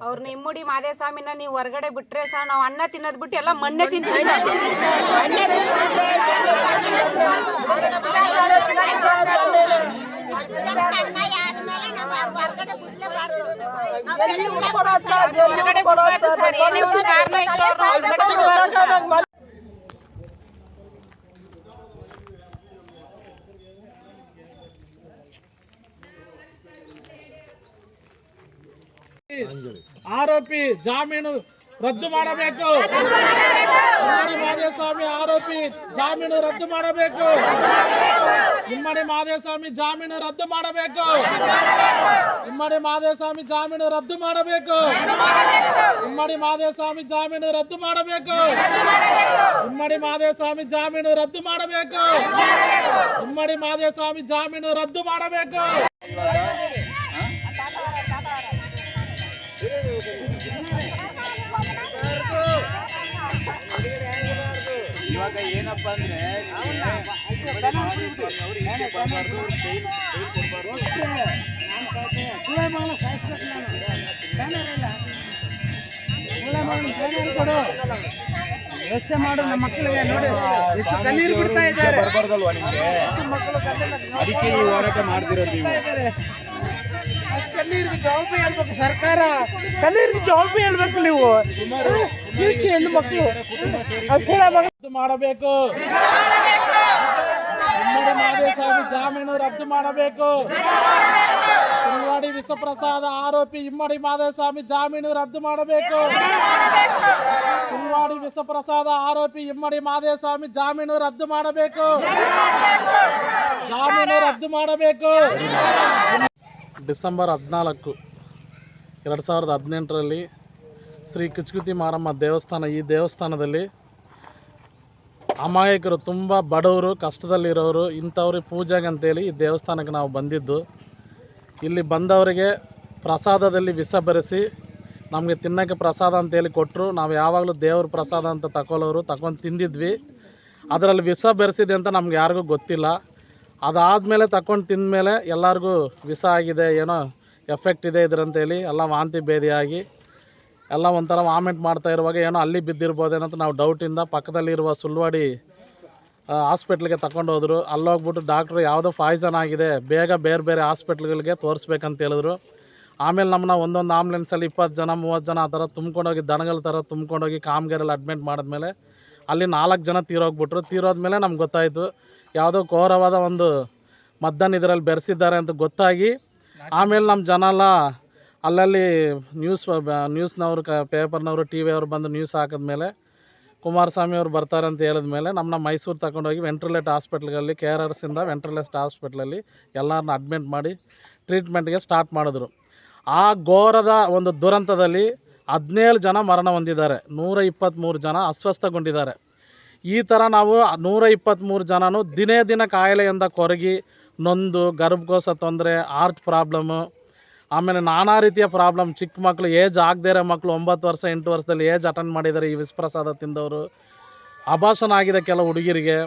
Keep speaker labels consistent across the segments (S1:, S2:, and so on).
S1: ಅವ್ರನ್ನ ಇಮ್ಮುಡಿ ಮಾದೇಸ್ವಾಮಿನ ನೀವು ಹೊರಗಡೆ ಬಿಟ್ರೆ ಸರ್ ನಾವು ಅನ್ನ ತಿನ್ನೋದ್ ಬಿಟ್ಟು ಎಲ್ಲ ಮಣ್ಣೆ ತಿಂತೀವಿ ಸರ್ ಹೊರಗಡೆ
S2: ರದ್ದು ಮಾಡಬೇಕು. ಇಮ್ಮಡಿ ಮಾದೇಸ್ವಾಮಿ ಆರೋಪಿ ಜಾಮೀನು ರದ್ದು ಮಾಡಬೇಕು. ಇಮ್ಮಡಿ ಮಾದೇಸ್ವಾಮಿ ಜಾಮೀನು ರದ್ದು ಮಾಡಬೇಕು. ಇಮ್ಮಡಿ ಮಾದೇಸ್ವಾಮಿ ಜಾಮೀನು ರದ್ದು ಮಾಡಬೇಕು. ಇಮ್ಮಡಿ ಮಾದೇಸ್ವಾಮಿ ಜಾಮೀನು ರದ್ದು ಮಾಡಬೇಕು. ಇಮ್ಮಡಿ ಮಾದೇಸ್ವಾಮಿ ಜಾಮೀನು ರದ್ದು ಮಾಡಬೇಕು. ಇಮ್ಮಡಿ ಮಾದೇಸ್ವಾಮಿ ಜಾಮೀನು ರದ್ದು ಮಾಡಬೇಕು.
S3: ಏನಪ್ಪ ಅಂದ್ರೆ
S2: ವ್ಯವಸ್ಥೆ ಮಾಡು ನಮ್ಮ ಮಕ್ಕಳಿಗೆ ನೋಡಿ ಎಷ್ಟು ಕಣ್ಣೀರು ಬಿಡ್ತಾ ಇದ್ದಾರೆ
S3: ಬರ್ಬಾರ್ದಲ್ವಾ ನಿಮಗೆ ಅದಕ್ಕೆ ಈ ಹೋರಾಟ ಮಾಡ್ತಿರೋದು ನೀವು
S2: ಕಣ್ಣೀರಿಗೆ ಜವಾಬ್ದಾರಿ ಹೇಳ್ಬೇಕು ಸರ್ಕಾರ ಕಣ್ಣೀರಿಗೆ ಜವಾಬ್ದಾರಿ ಹೇಳ್ಬೇಕು ನೀವು. ಇಷ್ಟು ಹೆಣ್ಣು ಮಕ್ಕಳು ರದ್ದು ಮಾಡಬೇಕು. ಇಮ್ಮಡಿ ಜಾಮೀನು ರದ್ದು ಮಾಡಬೇಕು. ಸುಳ್ವಾಡಿ ವಿಷಪ್ರಸಾದ ಆರೋಪಿ ಇಮ್ಮಡಿ ಮಾದೇಸ್ವಾಮಿ ಜಾಮೀನು ರದ್ದು ಮಾಡಬೇಕು. ಸುಳ್ವಾಡಿ ವಿಷಪ್ರಸಾದ ಆರೋಪಿ ಇಮ್ಮಡಿ ಮಾದೇಸ್ವಾಮಿ ಜಾಮೀನು ರದ್ದು ಮಾಡಬೇಕು. ಜಾಮೀನು ರದ್ದು ಮಾಡಬೇಕು. ಡಿಸೆಂಬರ್ ಹದಿನಾಲ್ಕು, ಎರಡು ಸಾವಿರದ ಹದಿನೆಂಟರಲ್ಲಿ ಶ್ರೀ ಕಿಚ್ಕುತಿ ಮಾರಮ್ಮ ದೇವಸ್ಥಾನ, ಈ ದೇವಸ್ಥಾನದಲ್ಲಿ ಅಮಾಯಕರು ತುಂಬ ಬಡವರು, ಕಷ್ಟದಲ್ಲಿರೋರು, ಇಂಥವ್ರಿಗೆ ಪೂಜೆಗೆ ಅಂತೇಳಿ ಈ ದೇವಸ್ಥಾನಕ್ಕೆ ನಾವು ಬಂದಿದ್ದು. ಇಲ್ಲಿ ಬಂದವರಿಗೆ ಪ್ರಸಾದದಲ್ಲಿ ವಿಷ ಬೆರೆಸಿ, ನಮಗೆ ತಿನ್ನೋಕ್ಕೆ ಪ್ರಸಾದ ಅಂತೇಳಿ ಕೊಟ್ಟರು ನಾವು ಯಾವಾಗಲೂ ದೇವ್ರ ಪ್ರಸಾದ ಅಂತ ತಗೊಳ್ಳೋರು, ತಗೊಂಡು ತಿಂದಿದ್ವಿ. ಅದರಲ್ಲಿ ವಿಷ ಬೆರೆಸಿದೆ ಅಂತ ನಮ್ಗೆ ಯಾರಿಗೂ ಗೊತ್ತಿಲ್ಲ. ಅದಾದಮೇಲೆ ತಗೊಂಡು ತಿಂದಮೇಲೆ ಎಲ್ಲರಿಗೂ ವಿಷ ಆಗಿದೆ, ಏನೋ ಎಫೆಕ್ಟ್ ಇದೆ ಇದ್ರಂತೇಳಿ ಎಲ್ಲ ವಾಂತಿ ಭೇದಿಯಾಗಿ ಎಲ್ಲ ಒಂಥರ ವಾಮಿಟ್ ಮಾಡ್ತಾ ಇರುವಾಗ ಏನೋ ಅಲ್ಲಿ ಬಿದ್ದಿರ್ಬೋದೇನಂತ ನಾವು ಡೌಟಿಂದ ಪಕ್ಕದಲ್ಲಿರುವ ಸುಳ್ವಾಡಿ ಹಾಸ್ಪಿಟ್ಲಿಗೆ ತಗೊಂಡು ಹೋದರು. ಅಲ್ಲೋಗ್ಬಿಟ್ಟು ಡಾಕ್ಟ್ರು ಯಾವುದೋ ಪಾಯ್ಸನ್ ಆಗಿದೆ, ಬೇಗ ಬೇರೆ ಬೇರೆ ಹಾಸ್ಪಿಟ್ಲ್ಗಳಿಗೆ ತೋರಿಸ್ಬೇಕಂತ ಹೇಳಿದ್ರು. ಆಮೇಲೆ ನಮ್ಮನ್ನ ಒಂದೊಂದು ಆಂಬುಲೆನ್ಸಲ್ಲಿ ಇಪ್ಪತ್ತು ಜನ, ಮೂವತ್ತು ಜನ ಆ ಥರ ತುಂಬ್ಕೊಂಡೋಗಿ ದನಗಳ ಥರ ತುಂಬ್ಕೊಂಡೋಗಿ ಕಾಮಗೆರೆಲ್ಲಿ ಅಡ್ಮಿಟ್ ಮಾಡಿದ್ಮೇಲೆ ಅಲ್ಲಿ ನಾಲ್ಕು ಜನ ತೀರೋಗ್ಬಿಟ್ರು. ತೀರೋದ್ಮೇಲೆ ನಮ್ಗೆ ಗೊತ್ತಾಯಿತು, ಯಾವುದೋ ಘೋರವಾದ ಒಂದು ಮದ್ದನ್ನು ಇದರಲ್ಲಿ ಬೆರೆಸಿದ್ದಾರೆ ಅಂತ ಗೊತ್ತಾಗಿ ಆಮೇಲೆ ನಮ್ಮ ಜನ ಎಲ್ಲ ಅಲ್ಲಲ್ಲಿ ನ್ಯೂಸ್ ನ್ಯೂಸ್ನವರು ಕ ಪೇಪರ್ನವರು ಟಿ ಅವರು ಬಂದು ನ್ಯೂಸ್ ಹಾಕಿದ್ಮೇಲೆ ಕುಮಾರಸ್ವಾಮಿ ಅವರು ಬರ್ತಾರೆ ಅಂತ ಹೇಳಿದ ಮೇಲೆ ನಮ್ಮನ್ನ ಮೈಸೂರು ತಗೊಂಡೋಗಿ ವೆಂಟ್ರಲೇಟ್ ಹಾಸ್ಪಿಟ್ಲ್ಗಳಲ್ಲಿ ಕೆ ಆರ್ ಆರ್ಸಿಂದ ವೆಂಟ್ರಲೇಟ್ ಹಾಸ್ಪಿಟ್ಲಲ್ಲಿ ಎಲ್ಲರನ್ನ ಅಡ್ಮಿಟ್ ಮಾಡಿ ಟ್ರೀಟ್ಮೆಂಟ್ಗೆ ಸ್ಟಾರ್ಟ್ ಮಾಡಿದ್ರು. ಆ ಘೋರದ ಒಂದು ದುರಂತದಲ್ಲಿ ಹದಿನೇಳು ಜನ ಮರಣ ಹೊಂದಿದ್ದಾರೆ. ನೂರ ಇಪ್ಪತ್ತ್ಮೂರು ಜನ ಅಸ್ವಸ್ಥಗೊಂಡಿದ್ದಾರೆ. ಈ ಥರ ನಾವು ನೂರ ಇಪ್ಪತ್ತ್ಮೂರು ಜನನೂ ದಿನೇ ದಿನ ಕಾಯಿಲೆಯಿಂದ ಕೊರಗಿ, ನೊಂದು, ಗರ್ಭಕೋಶ ತೊಂದರೆ ಆರ್ಟ್ ಪ್ರಾಬ್ಲಮ್ಮು ಆಮೇಲೆ ನಾನಾ ರೀತಿಯ ಪ್ರಾಬ್ಲಮ್ ಚಿಕ್ಕ ಮಕ್ಕಳು ಏಜ್ ಆಗದೇ ಇರೋ ಮಕ್ಕಳು ಒಂಬತ್ತು ವರ್ಷ, ಎಂಟು ವರ್ಷದಲ್ಲಿ ಏಜ್ ಅಟೆಂಡ್ ಮಾಡಿದ್ದಾರೆ ಈ ವಿಷಪ್ರಸಾದ ತಿಂದವರು. ಅಭಾಷಣ ಆಗಿದೆ ಕೆಲವು ಹುಡುಗಿರಿಗೆ.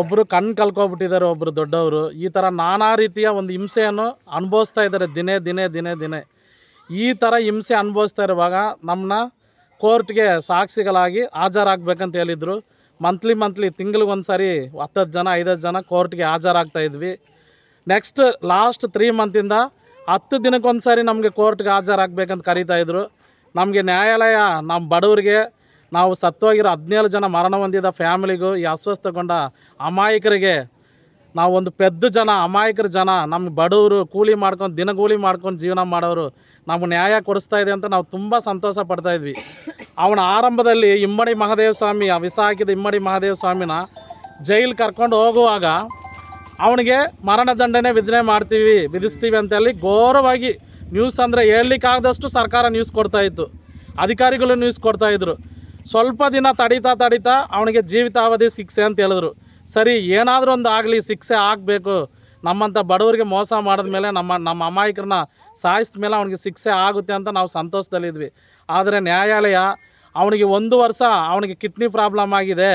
S2: ಒಬ್ಬರು ಕಣ್ಣು ಕಲ್ಕೊಬಿಟ್ಟಿದ್ದಾರೆ ಒಬ್ಬರು ದೊಡ್ಡವರು. ಈ ಥರ ನಾನಾ ರೀತಿಯ ಒಂದು ಹಿಂಸೆಯನ್ನು ಅನುಭವಿಸ್ತಾ ಇದ್ದಾರೆ ದಿನೇ ದಿನೇ ದಿನೇ ದಿನೇ. ಈ ಥರ ಹಿಂಸೆ ಅನುಭವಿಸ್ತಾ ಇರುವಾಗ ನಮ್ಮನ್ನ ಕೋರ್ಟ್ಗೆ ಸಾಕ್ಷಿಗಳಾಗಿ ಹಾಜರಾಗಬೇಕಂತ ಹೇಳಿದರು. ಮಂತ್ಲಿ ಮಂತ್ಲಿ ತಿಂಗ್ಳಿಗೆ ಸಾರಿ ಹತ್ತತ್ತು ಜನ, ಐದತ್ತು ಜನ ಕೋರ್ಟ್ಗೆ ಹಾಜರಾಗ್ತಾ ಇದ್ವಿ. ನೆಕ್ಸ್ಟ್ ಲಾಸ್ಟ್ ತ್ರೀ ಮಂತಿಂದ ಹತ್ತು ದಿನಕ್ಕೊಂದ್ಸರಿ ನಮಗೆ ಕೋರ್ಟ್ಗೆ ಹಾಜರಾಗಬೇಕಂತ ಕರೀತಾ ಇದ್ರು. ನಮಗೆ ನ್ಯಾಯಾಲಯ ನಮ್ಮ ಬಡವರಿಗೆ ನಾವು ಸತ್ತೋಗಿರೋ ಹದಿನೇಳು ಜನ ಮರಣ ಹೊಂದಿದ ಫ್ಯಾಮಿಲಿಗೂ ಈ ಅಸ್ವಸ್ಥಗೊಂಡ ಅಮಾಯಕರಿಗೆ ನಾವು ಒಂದು ಪೆದ್ದ ಜನ, ಅಮಾಯಕರ ಜನ ನಮ್ಮ ಬಡವರು ಕೂಲಿ ಮಾಡ್ಕೊಂಡು ದಿನಗೂಲಿ ಮಾಡ್ಕೊಂಡು ಜೀವನ ಮಾಡೋರು ನಮ್ಗೆ ನ್ಯಾಯ ಕೊಡಿಸ್ತಾ ಇದೆ ಅಂತ ನಾವು ತುಂಬ ಸಂತೋಷ ಪಡ್ತಾ ಇದ್ವಿ. ಅವನ ಆರಂಭದಲ್ಲಿ ಇಮ್ಮಡಿ ಮಹಾದೇವ ಸ್ವಾಮಿ ವಿಷ ಹಾಕಿದ ಇಮ್ಮಡಿ ಮಹಾದೇವ ಸ್ವಾಮಿನ ಜೈಲು ಕರ್ಕೊಂಡು ಹೋಗುವಾಗ ಅವನಿಗೆ ಮರಣದಂಡನೆ ವಿಧನೆ ಮಾಡ್ತೀವಿ, ವಿಧಿಸ್ತೀವಿ ಅಂತೇಳಿ ಘೋರವಾಗಿ ನ್ಯೂಸ್ ಅಂದರೆ ಹೇಳಲಿಕ್ಕಾಗದಷ್ಟು ಸರ್ಕಾರ ನ್ಯೂಸ್ ಕೊಡ್ತಾ ಇತ್ತು. ಅಧಿಕಾರಿಗಳು ನ್ಯೂಸ್ ಕೊಡ್ತಾ ಇದ್ರು. ಸ್ವಲ್ಪ ದಿನ ತಡೀತಾ ತಡೀತಾ ಅವನಿಗೆ ಜೀವಿತಾವಧಿ ಶಿಕ್ಷೆ ಅಂತ ಹೇಳಿದ್ರು. ಸರಿ, ಏನಾದರೂ ಒಂದು ಆಗಲಿ, ಶಿಕ್ಷೆ ಆಗಬೇಕು. ನಮ್ಮಂಥ ಬಡವರಿಗೆ ಮೋಸ ಮಾಡಿದ್ಮೇಲೆ ನಮ್ಮ ನಮ್ಮ ಅಮಾಯಕರನ್ನ ಸಾಯಿಸಿದ ಮೇಲೆ ಅವನಿಗೆ ಶಿಕ್ಷೆ ಆಗುತ್ತೆ ಅಂತ ನಾವು ಸಂತೋಷದಲ್ಲಿದ್ವಿ. ಆದರೆ ನ್ಯಾಯಾಲಯ ಅವನಿಗೆ ಒಂದು ವರ್ಷ, ಅವನಿಗೆ ಕಿಡ್ನಿ ಪ್ರಾಬ್ಲಮ್ ಆಗಿದೆ.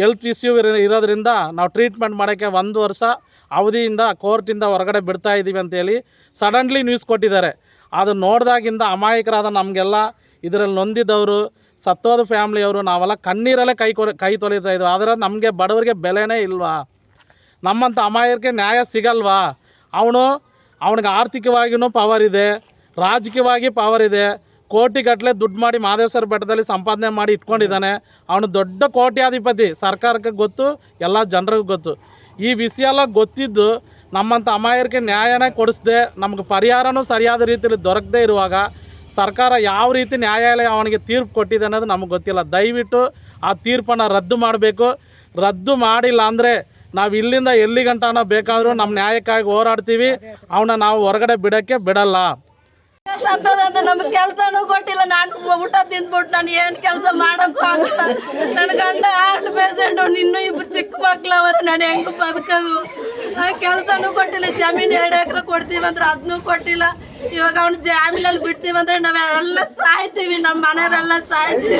S2: ಹೆಲ್ತ್ ಇಶ್ಯೂ ಇರೋದ್ರಿಂದ ನಾವು ಟ್ರೀಟ್ಮೆಂಟ್ ಮಾಡೋಕ್ಕೆ ಒಂದು ವರ್ಷ ಅವಧಿಯಿಂದ ಕೋರ್ಟಿಂದ ಹೊರಗಡೆ ಬಿಡ್ತಾ ಇದ್ದೀವಿ ಅಂತೇಳಿ ಸಡನ್ಲಿ ನ್ಯೂಸ್ ಕೊಟ್ಟಿದ್ದಾರೆ. ಅದು ನೋಡಿದಾಗಿಂದ ಅಮಾಯಕರಾದ ನಮಗೆಲ್ಲ ಇದರಲ್ಲಿ ನೊಂದಿದ್ದವರು ಸತ್ತೋದ ಫ್ಯಾಮ್ಲಿಯವರು ನಾವೆಲ್ಲ ಕಣ್ಣೀರಲ್ಲೇ ಕೈ ಕೊರೆ ಕೈ ತೊಳಿತಾ ಇದ್ವಿ. ಆದರೆ ನಮಗೆ ಬಡವರಿಗೆ ಬೆಲೆನೇ ಇಲ್ವಾ? ನಮ್ಮಂಥ ಅಮಾಯಕರಿಗೆ ನ್ಯಾಯ ಸಿಗಲ್ವಾ? ಅವನು ಅವನಿಗೆ ಆರ್ಥಿಕವಾಗಿಯೂ ಪವರ್ ಇದೆ, ರಾಜಕೀಯವಾಗಿ ಪವರ್ ಇದೆ. ಕೋಟಿಗಟ್ಟಲೆ ದುಡ್ಡು ಮಾಡಿ ಮಾದೇಶ್ವರ ಬೆಟ್ಟದಲ್ಲಿ ಸಂಪಾದನೆ ಮಾಡಿ ಇಟ್ಕೊಂಡಿದ್ದಾನೆ. ಅವನು ದೊಡ್ಡ ಕೋಟ್ಯಾಧಿಪತಿ. ಸರ್ಕಾರಕ್ಕೆ ಗೊತ್ತು, ಎಲ್ಲ ಜನರಿಗೂ ಗೊತ್ತು. ಈ ವಿಷಯ ಎಲ್ಲ ಗೊತ್ತಿದ್ದು ನಮ್ಮಂಥ ಅಮಾಯರಿಗೆ ನ್ಯಾಯನೇ ಕೊಡಿಸ್ದೆ, ನಮ್ಗೆ ಪರಿಹಾರನೂ ಸರಿಯಾದ ರೀತಿಯಲ್ಲಿ ದೊರಕದೇ ಇರುವಾಗ ಸರ್ಕಾರ ಯಾವ ರೀತಿ ನ್ಯಾಯಾಲಯ ಅವನಿಗೆ ತೀರ್ಪು ಕೊಟ್ಟಿದೆ ಅನ್ನೋದು ನಮಗೆ ಗೊತ್ತಿಲ್ಲ. ದಯವಿಟ್ಟು ಆ ತೀರ್ಪನ್ನು ರದ್ದು ಮಾಡಬೇಕು. ರದ್ದು ಮಾಡಿಲ್ಲ ಅಂದರೆ ನಾವು ಇಲ್ಲಿಂದ ಎಲ್ಲಿ ಗಂಟಾನ ಬೇಕಾದರೂ ನಮ್ಮ ನ್ಯಾಯಕ್ಕಾಗಿ ಹೋರಾಡ್ತೀವಿ. ಅವನ್ನ ನಾವು ಹೊರಗಡೆ ಬಿಡೋಕ್ಕೆ ಬಿಡಲ್ಲ.
S4: ಸತ್ತದಂತ ನಮ್ಗೆ ಕೆಲಸನೂ ಕೊಟ್ಟಿಲ್ಲ ನಾನು ಊಟ ತಿಂದ್ಬಿಟ್ಟು ನಾನು ಏನು ಕೆಲಸ ಮಾಡೋಕ್ಕೂ ಆಗಲ್ಲ ನನ್ನ ಗಂಡ ಹಾರ್ಟ್ ಪೇಷಂಟು ಇನ್ನೂ ಇಬ್ರು ಚಿಕ್ಕ ಮಕ್ಳು ಅವರು. ನಾನು ಹೆಂಗೆ ಬದುಕೋದು? ಕೆಲಸನೂ ಕೊಟ್ಟಿಲ್ಲ. ಜಮೀನು ಎರಡು ಎಕರೆ ಕೊಡ್ತೀವಂದ್ರೆ ಅದನ್ನೂ ಕೊಟ್ಟಿಲ್ಲ. ಇವಾಗ ಅವ್ನು ಜಾಮೀನಲ್ಲಿ ಬಿಡ್ತೀವಂದ್ರೆ ನಾವೆಲ್ಲ ಸಾಯ್ತೀವಿ. ನಮ್ಮ ಮನೆಯವರೆಲ್ಲ ಸಾಯ್ತೀವಿ.